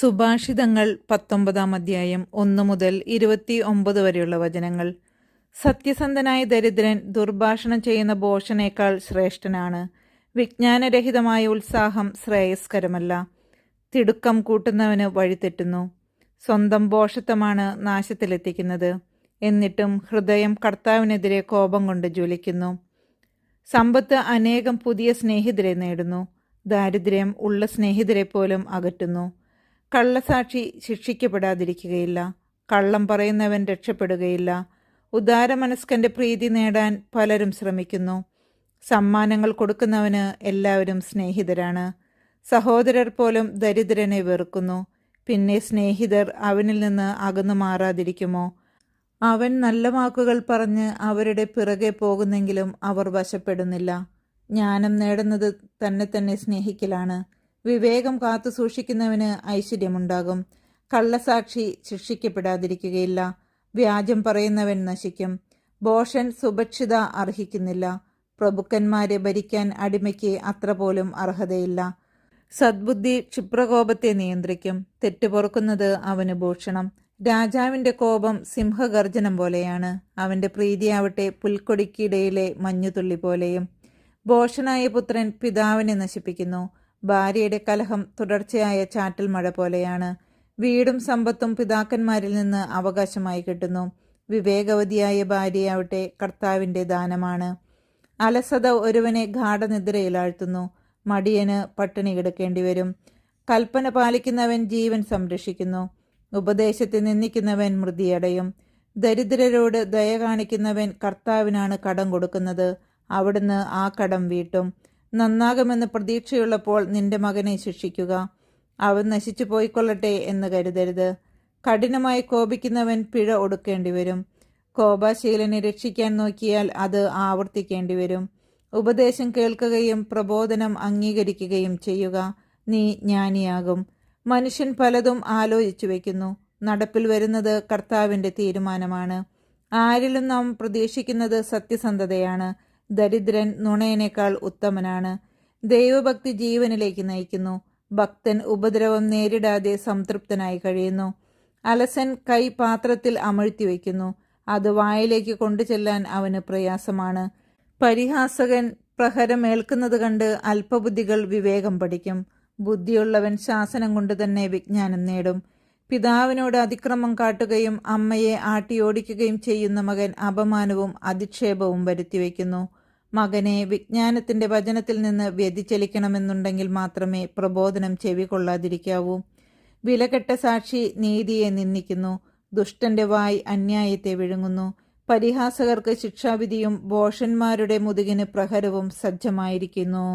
സുഭാഷിതങ്ങൾ പത്തൊമ്പതാം അധ്യായം ഒന്ന് മുതൽ ഇരുപത്തി ഒമ്പത് വരെയുള്ള വചനങ്ങൾ. സത്യസന്ധനായ ദരിദ്രൻ ദുർഭാഷണം ചെയ്യുന്ന ഭോഷനേക്കാൾ ശ്രേഷ്ഠനാണ്. വിജ്ഞാനരഹിതമായ ഉത്സാഹം ശ്രേയസ്കരമല്ല. തിടുക്കം കൂട്ടുന്നവന് വഴിതെറ്റുന്നു. സ്വന്തം ഭോഷത്വമാണ് നാശത്തിലെത്തിക്കുന്നത്. എന്നിട്ടും ഹൃദയം കർത്താവിനെതിരെ കോപം കൊണ്ട് ജ്വലിക്കുന്നു. സമ്പത്ത് അനേകം പുതിയ സ്നേഹിതരെ നേടുന്നു. ദാരിദ്ര്യം ഉള്ള സ്നേഹിതരെ പോലും അകറ്റുന്നു. കള്ളസാക്ഷി ശിക്ഷിക്കപ്പെടാതിരിക്കുകയില്ല. കള്ളം പറയുന്നവൻ രക്ഷപ്പെടുകയില്ല. ഉദാരമനസ്കന്റെ പ്രീതി നേടാൻ പലരും ശ്രമിക്കുന്നു. സമ്മാനങ്ങൾ കൊടുക്കുന്നവന് എല്ലാവരും സ്നേഹിതരാണ്. സഹോദരർ പോലും ദരിദ്രനെ വെറുക്കുന്നു. പിന്നെ സ്നേഹിതർ അവനിൽ നിന്ന് അകന്നു മാറാതിരിക്കുമോ? അവൻ നല്ല വാക്കുകൾ പറഞ്ഞ് അവരുടെ പിറകെ പോകുന്നെങ്കിലും അവർ വശപ്പെടുന്നില്ല. ജ്ഞാനം നേടുന്നത് തന്നെ തന്നെ സ്നേഹിക്കലാണ്. വിവേകം കാത്തു സൂക്ഷിക്കുന്നവന് ഐശ്വര്യമുണ്ടാകും. കള്ളസാക്ഷി ശിക്ഷിക്കപ്പെടാതിരിക്കുകയില്ല. വ്യാജം പറയുന്നവൻ നശിക്കും. ഭോഷൻ സുഭക്ഷിത അർഹിക്കുന്നില്ല. പ്രഭുക്കന്മാരെ ഭരിക്കാൻ അടിമയ്ക്ക് അത്ര പോലും അർഹതയില്ല. സദ്ബുദ്ധി ക്ഷിപ്രകോപത്തെ നിയന്ത്രിക്കും. തെറ്റുപൊറുക്കുന്നത് അവന് ഭൂഷണം. രാജാവിന്റെ കോപം സിംഹഗർജനം പോലെയാണ്. അവന്റെ പ്രീതിയാവട്ടെ പുൽക്കൊടിക്കിടയിലെ മഞ്ഞുതുള്ളി പോലെയും. ഭോഷനായ പുത്രൻ പിതാവിനെ നശിപ്പിക്കുന്നു. ഭാര്യയുടെ കലഹം തുടർച്ചയായ ചാറ്റൽ മഴ പോലെയാണ്. വീടും സമ്പത്തും പിതാക്കന്മാരിൽ നിന്ന് അവകാശമായി കിട്ടുന്നു. വിവേകവതിയായ ഭാര്യയാവട്ടെ കർത്താവിന്റെ ദാനമാണ്. അലസത ഒരുവനെ ഗാഠനിദ്രയിലാഴ്ത്തുന്നു. മടിയന് പട്ടിണി കിടക്കേണ്ടി വരും. കൽപ്പന പാലിക്കുന്നവൻ ജീവൻ സംരക്ഷിക്കുന്നു. ഉപദേശത്തെ നിന്ദിക്കുന്നവൻ മൃതിയടയും. ദരിദ്രരോട് ദയ കാണിക്കുന്നവൻ കർത്താവിനാണ് കടം കൊടുക്കുന്നത്. അവിടുന്ന് ആ കടം വീട്ടും. നന്നാകുമെന്ന് പ്രതീക്ഷയുള്ളപ്പോൾ നിന്റെ മകനെ ശിക്ഷിക്കുക. അവൻ നശിച്ചു പോയിക്കൊള്ളട്ടെ എന്ന് കരുതരുത്. കഠിനമായി കോപിക്കുന്നവൻ പിഴ ഒടുക്കേണ്ടി വരും കോപാശീലനെ രക്ഷിക്കാൻ നോക്കിയാൽ അത് ആവർത്തിക്കേണ്ടി വരും ഉപദേശം കേൾക്കുകയും പ്രബോധനം അംഗീകരിക്കുകയും ചെയ്യുക. നീ ജ്ഞാനിയാകും. മനുഷ്യൻ പലതും ആലോചിച്ചു വയ്ക്കുന്നു. നടപ്പിൽ വരുന്നത് കർത്താവിന്റെ തീരുമാനമാണ്. ആരിലും നാം പ്രതീക്ഷിക്കുന്നത് സത്യസന്ധതയാണ്. ദരിദ്രൻ നുണയനേക്കാൾ ഉത്തമനാണ്. ദൈവഭക്തി ജീവനിലേക്ക് നയിക്കുന്നു. ഭക്തൻ ഉപദ്രവം നേരിടാതെ സംതൃപ്തനായി കഴിയുന്നു. അലസൻ കൈ പാത്രത്തിൽ അമഴ്ത്തി വയ്ക്കുന്നു. അത് വായിലേക്ക് കൊണ്ടുചെല്ലാൻ അവന് പ്രയാസമാണ്. പരിഹാസകൻ പ്രഹരമേൽക്കുന്നത് കണ്ട് അല്പബുദ്ധികൾ വിവേകം പഠിക്കും. ബുദ്ധിയുള്ളവൻ ശാസനം കൊണ്ട് തന്നെ വിജ്ഞാനം നേടും. പിതാവിനോട് അതിക്രമം കാട്ടുകയും അമ്മയെ ആട്ടിയോടിക്കുകയും ചെയ്യുന്ന മകൻ അപമാനവും അധിക്ഷേപവും വരുത്തിവെക്കുന്നു. മകനെ വിജ്ഞാനത്തിന്റെ വചനത്തിൽ നിന്ന് വ്യതിചലിക്കണമെന്നുണ്ടെങ്കിൽ മാത്രമേ പ്രബോധനം ചെവികൊള്ളാതിരിക്കാവൂ വിലകെട്ട സാക്ഷി നീതിയെ നിന്ദിക്കുന്നു. ദുഷ്ടന്റെ വായി അന്യായത്തെ വിഴുങ്ങുന്നു. പരിഹാസകർക്ക് ശിക്ഷാവിധിയും ബോഷന്മാരുടെ മുതുകിന് പ്രഹരവും സജ്ജമായിരിക്കുന്നു.